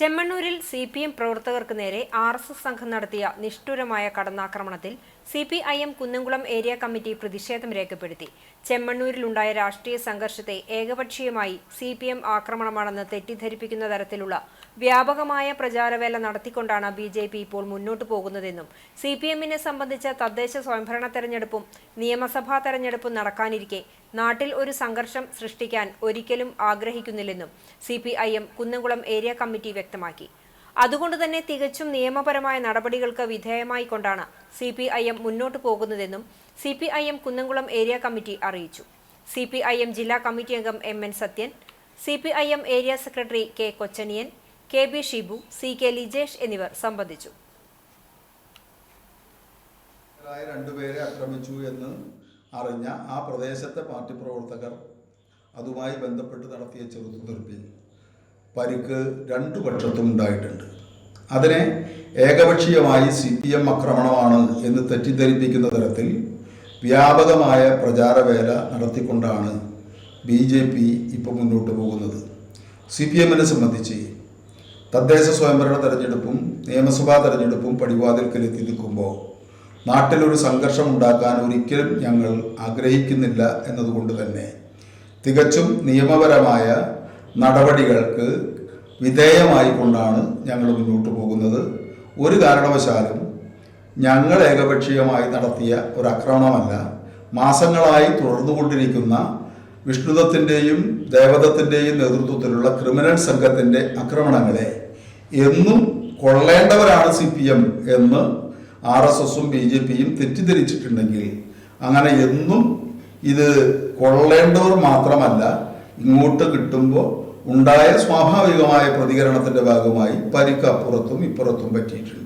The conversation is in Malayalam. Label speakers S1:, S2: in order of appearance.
S1: ചെമ്മണ്ണൂരിൽ സി പി എം പ്രവർത്തകർക്ക് നേരെ ആർ എസ് എസ് സംഘം നടത്തിയ നിഷ്ഠുരമായ കടന്നാക്രമണത്തിൽ C P I M Kunnamkulam area committee പ്രതിഷേധം രേഖപ്പെടുത്തി. ചെമ്മണ്ണൂരിലുണ്ടായ രാഷ്ട്രീയ സംഘർഷത്തെ ഏകപക്ഷീയമായി സി പി എം ആക്രമണമാണെന്ന് തെറ്റിദ്ധരിപ്പിക്കുന്ന തരത്തിലുള്ള വ്യാപകമായ പ്രചാരവേല നടത്തിക്കൊണ്ടാണ് ബി ജെ പി ഇപ്പോൾ മുന്നോട്ടു പോകുന്നതെന്നും സി പി എമ്മിനെ സംബന്ധിച്ച തദ്ദേശ സ്വയംഭരണ തെരഞ്ഞെടുപ്പും നിയമസഭാ തെരഞ്ഞെടുപ്പും നടക്കാനിരിക്കെ നാട്ടിൽ ഒരു സംഘർഷം സൃഷ്ടിക്കാൻ ഒരിക്കലും ആഗ്രഹിക്കുന്നില്ലെന്നും C P I M Kunnamkulam area committee വ്യക്തമാക്കി. അതുകൊണ്ട് തന്നെ തികച്ചും നിയമപരമായ നടപടികൾക്ക് വിധേയമായി കൊണ്ടാണ് സി പി ഐ എം മുന്നോട്ടു പോകുന്നതെന്നും C P I M Kunnamkulam area committee അറിയിച്ചു. സി പി ഐ എം ജില്ലാ കമ്മിറ്റി അംഗം M N Sathyan C P I M area secretary K Kochaniyan K B Shibu C K Lijesh എന്നിവർ സംബന്ധിച്ചു.
S2: രണ്ടുപേരെ ആക്രമിച്ചു എന്ന് അറിഞ്ഞ ആ പ്രദേശത്തെ പാർട്ടി പ്രവർത്തകർ അതുമായി ബന്ധപ്പെട്ട് നടത്തിയ ചെറുത്തുതിർപ്പിൽ പരിക്ക് രണ്ടു പക്ഷത്തും ഉണ്ടായിട്ടുണ്ട്. അതിനെ ഏകപക്ഷീയമായി സി പി എം ആക്രമണമാണ് എന്ന് തെറ്റിദ്ധരിപ്പിക്കുന്ന തരത്തിൽ വ്യാപകമായ പ്രചാരവേല നടത്തിക്കൊണ്ടാണ് ബി ജെ പി ഇപ്പോൾ മുന്നോട്ട് പോകുന്നത്. സി പി എമ്മിനെ സംബന്ധിച്ച് തദ്ദേശ സ്വയംഭരണ തെരഞ്ഞെടുപ്പും നിയമസഭാ തെരഞ്ഞെടുപ്പും പടിവാതിൽക്കലെത്തി നിൽക്കുമ്പോൾ നാട്ടിലൊരു സംഘർഷം ഉണ്ടാക്കാൻ ഒരിക്കലും ഞങ്ങൾ ആഗ്രഹിക്കുന്നില്ല എന്നതുകൊണ്ട് തന്നെ തികച്ചും നിയമപരമായ നടപടികൾക്ക് വിധേയമായിക്കൊണ്ടാണ് ഞങ്ങൾ മുന്നോട്ട് പോകുന്നത്. ഒരു കാരണവശാലും ഞങ്ങൾ ഏകപക്ഷീയമായി നടത്തിയ ഒരു ആക്രമണമല്ല. മാസങ്ങളായി തുടർന്നുകൊണ്ടിരിക്കുന്ന വിഷ്ണുദത്തിന്റെയും ദേവദത്തിന്റെയും നേതൃത്വത്തിലുള്ള ക്രിമിനൽ സംഘത്തിന്റെ ആക്രമണങ്ങളെ എന്നും കൊള്ളേണ്ടവരാണ് സി പി എം എന്ന് ആർ എസ് എസും ബി ജെ പിയും തെറ്റിദ്ധരിച്ചിട്ടുണ്ടെങ്കിൽ അങ്ങനെ എന്നും ഇത് കൊള്ളേണ്ടവർ മാത്രമല്ല ഇങ്ങോട്ട് കിട്ടുമ്പോൾ ഉണ്ടായ സ്വാഭാവികമായ പ്രതികരണത്തിന്റെ ഭാഗമായി പരിക്ക് അപ്പുറത്തും ഇപ്പുറത്തും പറ്റിയിട്ടുണ്ട്.